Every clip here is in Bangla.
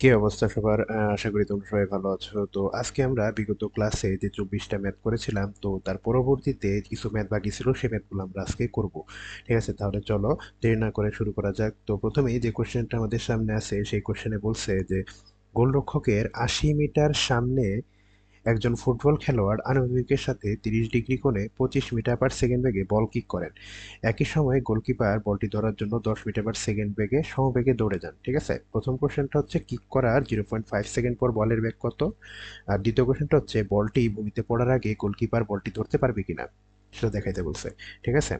কি অবস্থা সবার? আশা করি তোমরা সবাই ভালো আছো। তো আজকে আমরা বিগত ক্লাসে যে চব্বিশটা ম্যাথ করেছিলাম, তো তার পরবর্তীতে কিছু ম্যাথ বাকি ছিল, সেই ম্যাথগুলো আমরা আজকে করব। ঠিক আছে? তাহলে চলো দেরি না করে শুরু করা যাক। তো প্রথমেই যে কোয়েশ্চেনটা আমাদের সামনে আছে, সেই কোয়েশ্চেনে বলছে যে, গোলরক্ষকের আশি মিটার সামনে একজন ফুটবল খেলোয়াড় আনুভূমিকের সাথে তিরিশ ডিগ্রি কোণে পঁচিশ মিটার পার সেকেন্ড বেগে বল কিক করেন। একই সময়ে গোলকিপার বলটি ধরার জন্য দশ মিটার পার সেকেন্ড বেগে সমবেগে দৌড়ে যান, ঠিক আছে? প্রথম কোশ্চেনটা হচ্ছে কিক করার জিরো পয়েন্ট ফাইভ সেকেন্ড পর বলের বেগ কত? আর দ্বিতীয় কোশ্চেনটা হচ্ছে বলটি ভূমিতে পড়ার আগে গোলকিপার বলটি ধরতে পারবে কিনা? সেটা দেখাইতে বলছে, ঠিক আছে?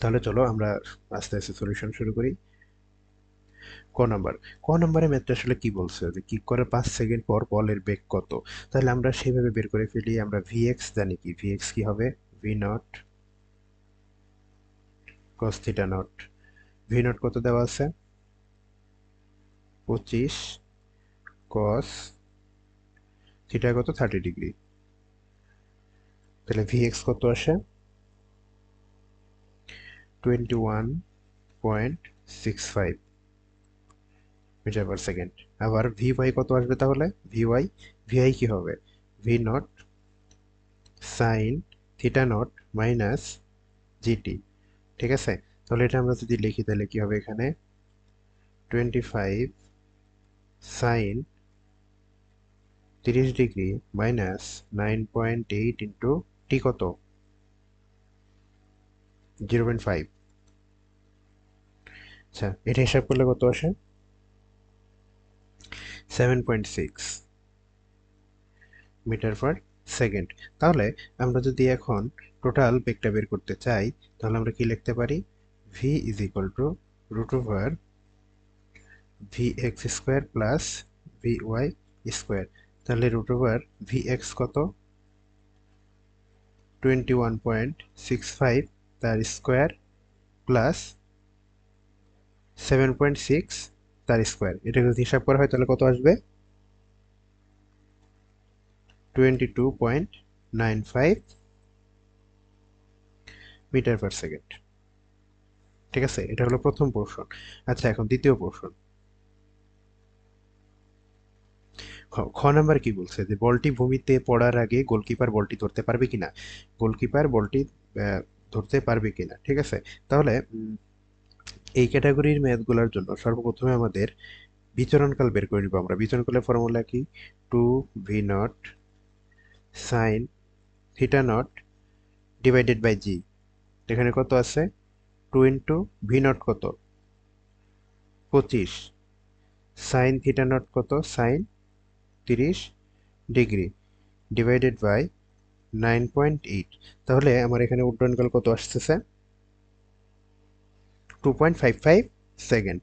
তাহলে চলো আমরা আস্তে আস্তে সলিউশন শুরু করি। ক নাম্বার? ক নাম্বারে ম্যাথটা আসলে কি বলছে? যে কিক করার পাঁচ সেকেন্ড পর বলের বেগ কত? তাহলে আমরা সেইভাবে বের করে ফেলি, আমরা ভিএক্স জানি কি? ভিএক্স কি হবে? V nought cos theta nought V nought কত দেওয়া আছে? পঁচিশ কস থিটা কত? থার্টি ডিগ্রি তাহলে ভিএক্স কত আসে? Twenty one point six five metre per second আবার ভি ওয়াই কত আসবে তাহলে? ভি ওয়াই ভিআই কি হবে? V nought sine theta nought minus G T ঠিক আছে? তাহলে এটা আমরা যদি লিখি, তাহলে কি হবে এখানে? টোয়েন্টি ফাইভ সাইন তিরিশ degree minus nine point eight into T কত? জিরো পয়েন্ট ফাইভ আচ্ছা এটা হিসাব করলে কত আসে? Seven point six metre per second তাহলে আমরা যদি এখন টোটাল বেগটা বের করতে চাই, তাহলে আমরা কি লিখতে পারি? V is equal to root over V X square plus V Y square তাহলে রুট ওভার ভি এক্স কত? Twenty one point six five তার square plus seven point six তার স্কোয়ার এটা যদি হিসাব করা হয়, তাহলে কত আসবে? Twenty two point nine five metre per second ঠিক আছে? এটা হলো প্রথম পোর্শন আচ্ছা এখন দ্বিতীয় পোর্শন খ নাম্বার কি বলছে? যে বলটি ভূমিতে পড়ার আগে গোলকিপার বলটি ধরতে পারবে কিনা? গোলকিপার বলটি ধরতে পারবে কিনা? ঠিক আছে? তাহলে এই ক্যাটাগরির ম্যাথগুলোর জন্য সর্বপ্রথমে আমাদের বিচরণকাল বের করে নিব আমরা। বিচরণকালের ফর্মুলা কি? Two V nought sine theta nought divided by G এখানে কত আছে? টু ইন্টু ভি নট কত? পঁচিশ। সাইন থিটা নট কত? সাইন তিরিশ degree divided by nine point eight তাহলে আমার এখানে উড্ডয়নকাল কত আসতেছে? Two point five five second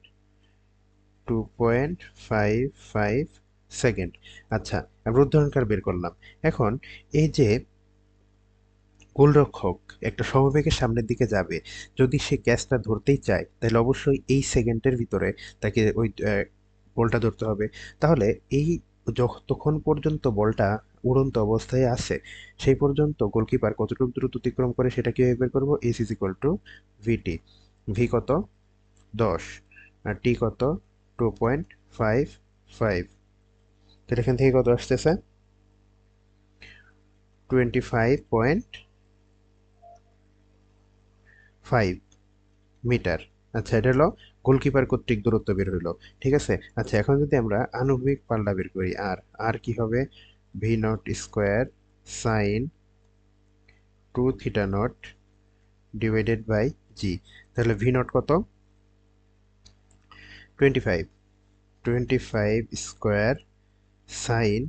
two point five five second আচ্ছা আমরা উদাহরণকার বের করলাম। এখন এই যে গোলরক্ষক একটা সমবেগের সামনের দিকে যাবে, যদি সে ক্যাচটা ধরতেই চায়, তাহলে অবশ্যই এই সেকেন্ডের ভিতরে তাকে ওই বলটা ধরতে হবে। তাহলে এই যতক্ষণ পর্যন্ত বলটা উড়ন্ত অবস্থায় আছে, সেই পর্যন্ত গোলকিপার কতটুকু দ্রুত অতিক্রম করে সেটা কীভাবে বের করব? S is equal to V T V কত? দশ। আর টি কত? টু পয়েন্ট ফাইভ ফাইভ তাহলে এখান থেকে কত আসতেছে? Twenty five point five metre. আচ্ছা এটা হলো গোলকিপার কর্তৃক দূরত্ব বের হইল। ঠিক আছে? আচ্ছা এখন যদি আমরা আনুভূমিক পাল্লা বের করি, আর আর কি হবে? V nought square sine two theta nought divided by G তাহলে ভি নট কত? Twenty five twenty five square sine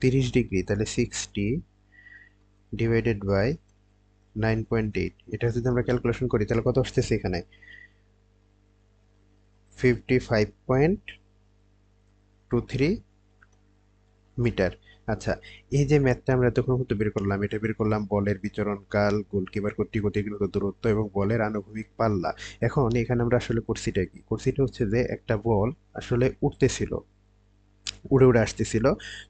তিরিশ ডিগ্রি তাহলে sixty divided by nine point eight এটা যদি আমরা ক্যালকুলেশন করি, তাহলে কত আসতেছে এখানে? Fifty five point two three metre. আচ্ছা এই যে ম্যাথটা আমরা এতক্ষণ মতো বের করলাম, এটা বের করলাম বলের বিচরণ কাল, গোলকিপার কর্তৃক অতিক্রান্ত দূরত্ব এবং বলের আনুভূমিক পাল্লা। এখন এখানে আমরা আসলে করছিটা কি? করছিটা হচ্ছে যে একটা বল আসলে উঠতেছিল উড়ে উড়ে আসতেছিল।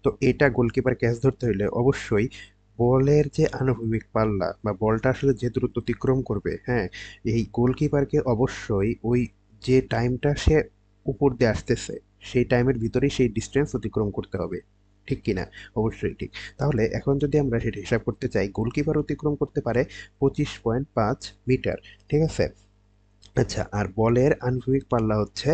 তো এটা গোলকিপার ক্যাচ ধরতে হইলে অবশ্যই বলের যে আনুভূমিক পাল্লা বা বলটা আসলে যে দ্রুত অতিক্রম করবে হ্যাঁ এই গোলকিপারকে অবশ্যই ওই যে টাইমটা সে উপর দিয়ে আসতেছে, সেই টাইমের ভিতরেই সেই ডিস্টেন্স অতিক্রম করতে হবে। ঠিক কিনা? অবশ্যই ঠিক। তাহলে এখন যদি আমরা সেটা হিসাব করতে চাই, গোলকিপার অতিক্রম করতে পারে পঁচিশ পয়েন্ট পাঁচ মিটার, ঠিক আছে? আচ্ছা আর বলের আনুভূমিক পাল্লা হচ্ছে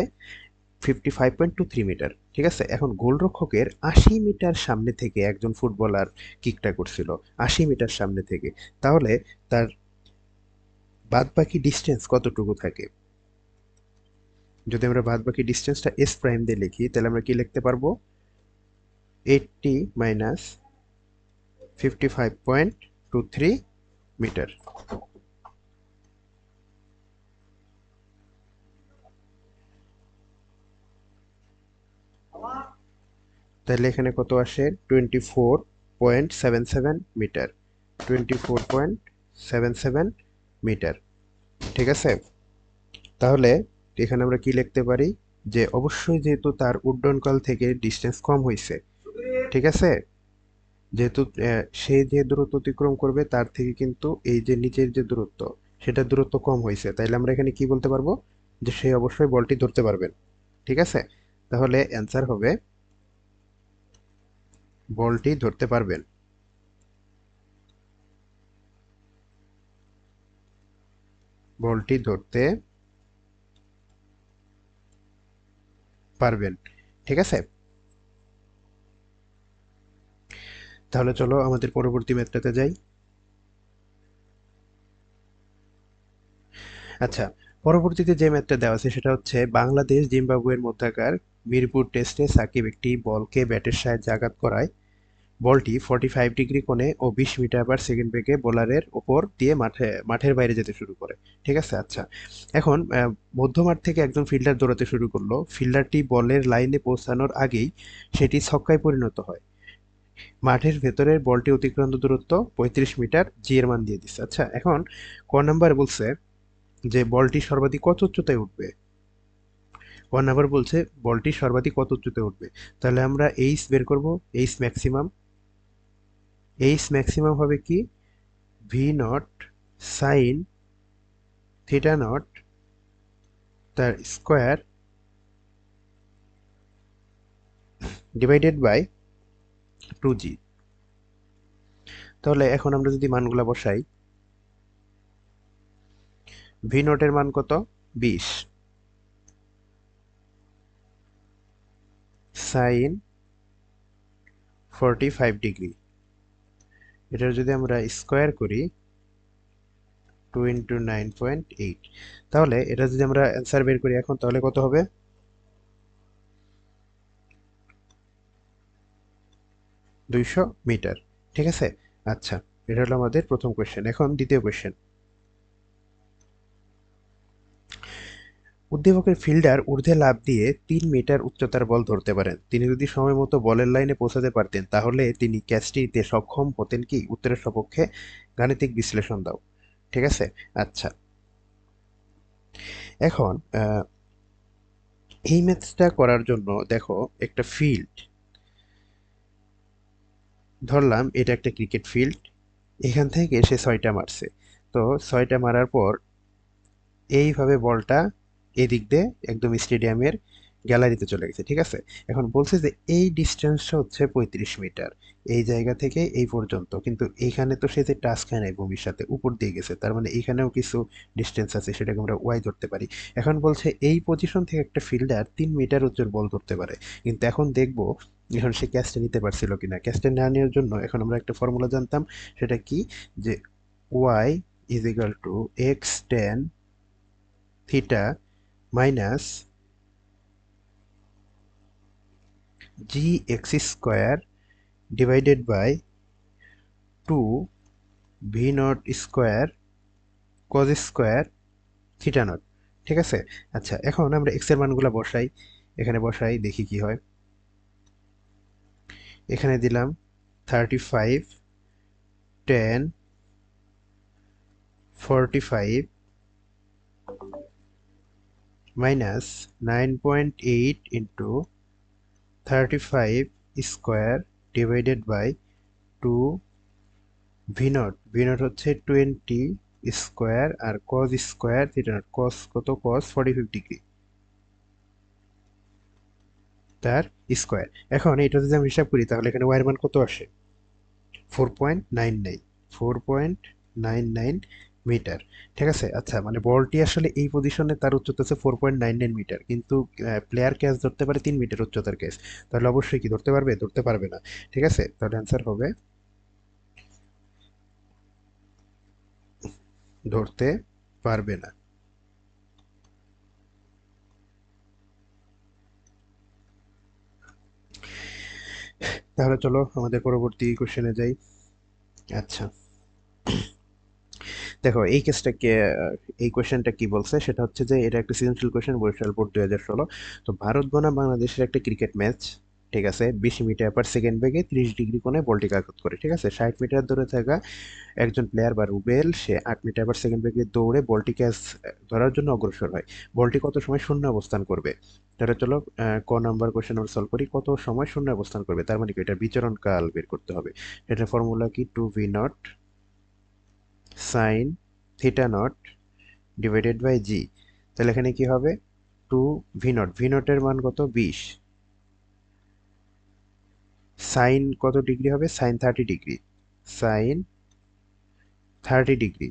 fifty five point two three metre, ঠিক আছে? এখন গোলরক্ষকের আশি মিটার সামনে থেকে একজন ফুটবলার কিকটা করছিল, আশি মিটার সামনে থেকে। তাহলে তার বাদ বাকি ডিস্টেন্স কতটুকু থাকে? যদি আমরা বাদ বাকি ডিস্টেন্সটা এস প্রাইম দিয়ে লিখি, তাহলে আমরা কি লিখতে পারব? Eighty minus fifty five point two three metre তাহলে এখানে কত আসে? Twenty four point seven seven metre twenty four point seven seven metre ঠিক আছে? তাহলে এখানে আমরা কি লিখতে পারি? যে অবশ্যই যেহেতু তার উড্ডয়নকাল থেকে ডিস্টেন্স কম হয়েছে ঠিক আছে? যেহেতু সে যে দূরত্ব অতিক্রম করবে, তার থেকে কিন্তু এই যে নিচের যে দূরত্ব, সেটা দূরত্ব কম হয়েছে। তাইলে আমরা এখানে কি বলতে পারব? যে সে অবশ্যই বলটি ধরতে পারবেন ঠিক আছে? তাহলে অ্যান্সার হবে, বলটি ধরতে পারবেন বলটি ধরতে পারবেন। ঠিক আছে? তাহলে চলো আমাদের পরবর্তী ম্যাথটাতে যাই। আচ্ছা পরবর্তীতে যে ম্যাথটা দেওয়া আছে সেটা হচ্ছে বাংলাদেশ জিম্বাবুয়ের মধ্যাকার মিরপুর টেস্টে সাকিব একটি বলকে ব্যাটের সাহায্যে আঘাত করায়। বলটি ফর্টি ফাইভ ডিগ্রি কোণে ও বিশ মিটার পার সেকেন্ড বেগে বোলারের ওপর দিয়ে মাঠে, মাঠের বাইরে যেতে শুরু করে। ঠিক আছে আচ্ছা। এখন মধ্যমাঠ থেকে একজন ফিল্ডার দৌড়াতে শুরু করল। ফিল্ডারটি বলের লাইনে পৌঁছানোর আগেই সেটি ছক্কায় পরিণত হয়। মাঠের ভেতরের বলটি অতিক্রান্ত দূরত্ব পঁয়ত্রিশ মিটার জি এর মান দিয়ে দিচ্ছে। আচ্ছা এখন ক নাম্বার বলছে যে বলটি সর্বাধিক কত উচ্চতায় উঠবে? ওয়ান নাম্বার বলছে বলটি সর্বাধিক কত উচ্চতায় উঠবে? তাহলে আমরা এইচ বের করব এইচ ম্যাক্সিমাম এইচ ম্যাক্সিমাম হবে কি? V nought sine theta nought তার square divided by two G. তাহলে এখন আমরা যদি মানগুলা বসাই ভি নোটের মান কত? বিশ। সাইন ফোরটি ফাইভ ডিগ্রি এটার যদি আমরা স্কোয়ার করি two into nine point eight তাহলে এটা যদি আমরা অ্যান্সার বের করি এখন, তাহলে কত হবে? দুইশো মিটার। ঠিক আছে? আচ্ছা এটা হলো আমাদের প্রথম কোয়েশ্চেন এখন দ্বিতীয় কোয়েশ্চেন উদ্দীপকের ফিল্ডার ঊর্ধ্বে লাভ দিয়ে তিন মিটার উচ্চতার বল ধরতে পারেন। তিনি যদি সময় মতো বলের লাইনে পৌঁছাতে পারতেন, তাহলে তিনি ক্যাচটি দিতে সক্ষম হতেন কি? উত্তরের সপক্ষে গাণিতিক বিশ্লেষণ দাও। ঠিক আছে? আচ্ছা। এখন এই ম্যাথটা করার জন্য দেখো একটা ফিল্ড ধরলাম, এটা একটা ক্রিকেট ফিল্ড এখান থেকে সে ছয়টা মারছে। তো ছয়টা মারার পর এইভাবে বলটা এদিক দিয়ে একদম স্টেডিয়ামের গ্যালারিতে চলে গেছে, ঠিক আছে? এখন বলছে যে এই ডিস্টেন্সটা হচ্ছে পঁয়ত্রিশ মিটার এই জায়গা থেকে এই পর্যন্ত। কিন্তু এইখানে তো সে যে টাচ খায় নাই ভূমির সাথে উপর দিয়ে গেছে, তার মানে এইখানেও কিছু ডিস্টেন্স আছে, সেটাকে আমরা ওয়াই ধরতে পারি। এখন বলছে এই পজিশন থেকে একটা ফিল্ডার তিন মিটার উচ্চর বল ধরতে পারে। কিন্তু এখন দেখব এখন সে ক্যাশটা নিতে পারছিল কিনা। ক্যাশটা না নেওয়ার জন্য এখন আমরা একটা ফর্মুলা জানতাম, সেটা কি? যে Y is equal to X tan theta minus G X square divided by two V nought square cos square theta nought ঠিক আছে? আচ্ছা এখন আমরা এক্সের মানগুলো বসাই। এখানে বসাই, দেখি কি হয়। এখানে দিলাম thirty five tan forty five minus nine point eight into thirty five square divided by two V nought V nought হচ্ছে টোয়েন্টি স্কোয়ার আর cos square theta nought cos কত? কস ফর্টি ফাইভ ডিগ্রি তার স্কোয়ার। এখন এটা যদি আমি হিসাব করি, তাহলে এখানে ওয়ার মান কত আসে? Four point nine nine four point nine nine metre ঠিক আছে? আচ্ছা মানে বলটি আসলে এই পজিশনে তার উচ্চতা আছে four point nine nine metre কিন্তু প্লেয়ার ক্যাচ ধরতে পারে তিন মিটার উচ্চতার ক্যাচ তাহলে অবশ্যই কি ধরতে পারবে? ধরতে পারবে না। ঠিক আছে? তাহলে অ্যান্সার হবে ধরতে পারবে না। তাহলে চলো আমাদের পরবর্তী কোশ্চেনে যাই। আচ্ছা। দেখো, এই কেসটা কে এই কোয়েশ্চেনটা কি বলছে? সেটা হচ্ছে যে, এটা একটা সৃজনশীল কোয়েশ্চেন বরিশাল বোর্ড দুই হাজার ষোলো। তো ভারত বনাম বাংলাদেশের একটা ক্রিকেট ম্যাচ ঠিক আছে? বিশ মিটার পার সেকেন্ড বেগে ত্রিশ ডিগ্রি কোণে বলটিকে আঘাত করে, ঠিক আছে? ষাট মিটার দূরে থাকা একজন প্লেয়ার বা রুবেল, সে আট মিটার পার সেকেন্ড বেগে দৌড়ে বলটি ক্যাচ ধরার জন্য অগ্রসর হয়। বলটি কত সময় শূন্য অবস্থান করবে? তাহলে চলো ক নাম্বার কোয়েশ্চেন আমরা সলভ করি। কত সময় শূন্য অবস্থান করবে? তার মানে কি? এটা বিচরণ কাল বের করতে হবে। এটার ফর্মুলা কি? Two V naught sine theta naught divided by G তাহলে এখানে কি হবে? টু ভি নট ভি নটের মান কত? বিশ। সাইন কত ডিগ্রি হবে? Sine thirty degree. Sine thirty degree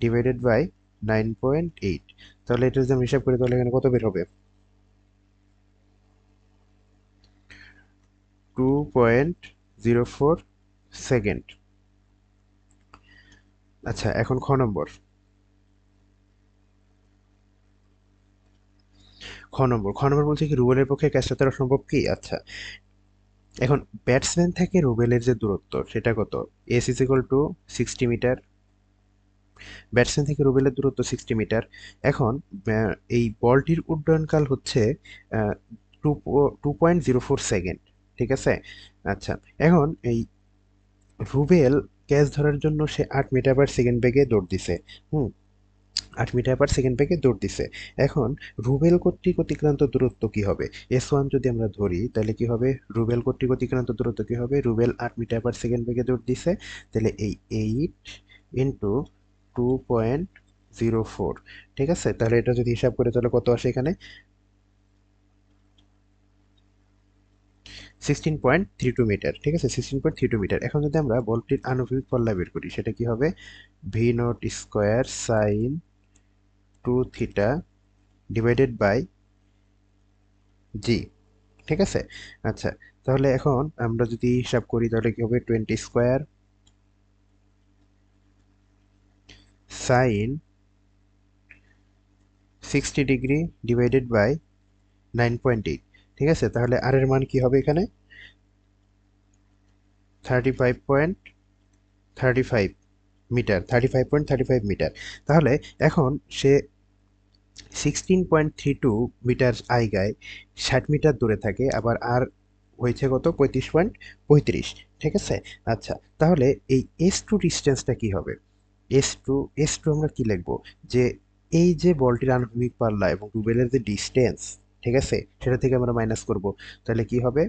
divided by nine point eight. তাহলে এটা যদি আমি হিসাব করি, তাহলে এখানে কত বের হবে? Two point zero four second. আচ্ছা এখন খ নম্বর। খ নম্বর। খ নম্বর বলছে কি, রুবেলের পক্ষে ক্যাচটা ধরা সম্ভব কি? আচ্ছা এখন ব্যাটসম্যান থেকে রুবেলের যে দূরত্ব, সেটা কত? S is equal to sixty metre batsman থেকে রুবেলের দূরত্ব সিক্সটি মিটার এখন এই বলটির উড্ডয়নকাল হচ্ছে two two point zero four second ঠিক আছে? আচ্ছা এখন এই রুবেল ক্যাচ ধরার জন্য সে আট মিটার পার সেকেন্ড বেগে দৌড় দিছে। হুম আট মিটার পার সেকেন্ড বেগে দৌড় দিছে। এখন রুবেল কর্তৃক অতিক্রান্ত দূরত্ব কি হবে? এস ওয়ান যদি আমরা ধরি, তাহলে কি হবে? রুবেল কর্তৃক অতিক্রান্ত দূরত্ব কি হবে? রুবেল আট মিটার পার সেকেন্ড বেগে দৌড় দিছে। তাহলে এই eight into two point zero four ঠিক আছে? তাহলে এটা যদি হিসাব করে, তাহলে কত আসে এখানে? Sixteen point three two metre ঠিক আছে? Sixteen point three two metre এখন যদি আমরা বলটির আনুভূমিক পল্লা বের করি, সেটা কি হবে? V nought square sine two theta divided by G ঠিক আছে? আচ্ছা তাহলে এখন আমরা যদি হিসাব করি তাহলে কি হবে? Twenty square sine sixty degree divided by nine point eight ঠিক আছে? তাহলে আর এর মান কি হবে এখানে? Thirty five point thirty five metre thirty five point thirty five metre. তাহলে এখন সে sixteen point three two metre আইগায় ষাট মিটার দূরে থাকে, আবার আর হয়েছে কত? পঁয়ত্রিশ পয়েন্ট পঁয়ত্রিশ। ঠিক আছে? আচ্ছা তাহলে এই এস টু ডিস্টেন্সটা কী হবে? এস টু এস টু আমরা কী লিখব? যে এই যে বলটির আনুভূমিক পাল্লা এবং টুবেলের যে ডিস্টেন্স ঠিক আছে? সেটা থেকে আমরা মাইনাস করব। তাহলে কি হবে?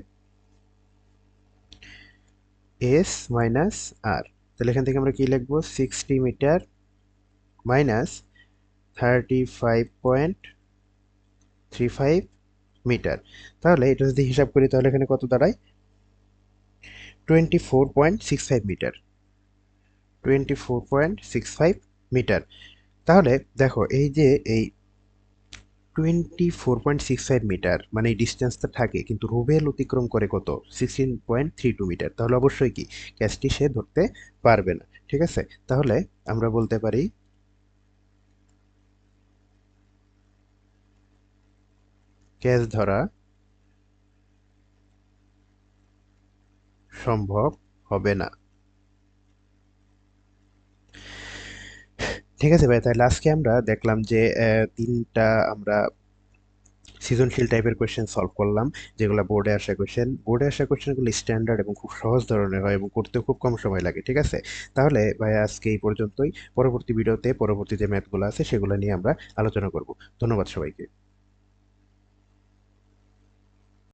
এস মাইনাস আর তাহলে এখান থেকে আমরা কি লিখব? Sixty metre minus thirty five point three five metre তাহলে এটা যদি হিসাব করি, তাহলে এখানে কত দাঁড়ায়? Twenty four point six five metre twenty four point six five metre তাহলে দেখো, এই যে এই twenty four point six five metre মানে ডিস্টেন্সটা থাকে, কিন্তু রুবেল অতিক্রম করে কত? Sixteen point three two metre তাহলে অবশ্যই কি? ক্যাচটি সে ধরতে পারবে না, ঠিক আছে? তাহলে আমরা বলতে পারি ক্যাচ ধরা সম্ভব হবে না। ঠিক আছে ভাই, তাহলে আজকে আমরা দেখলাম যে তিনটা আমরা সৃজনশীল টাইপের কোয়েশ্চেন সলভ করলাম, যেগুলো বোর্ডে আসা কোয়েশ্চেন বোর্ডে আসা কোয়েশ্চেনগুলো স্ট্যান্ডার্ড এবং খুব সহজ ধরনের হয় এবং করতেও খুব কম সময় লাগে, ঠিক আছে? তাহলে ভাই, আজকে এই পর্যন্তই। পরবর্তী ভিডিওতে পরবর্তী যে ম্যাথগুলো আছে, সেগুলো নিয়ে আমরা আলোচনা করব। ধন্যবাদ সবাইকে।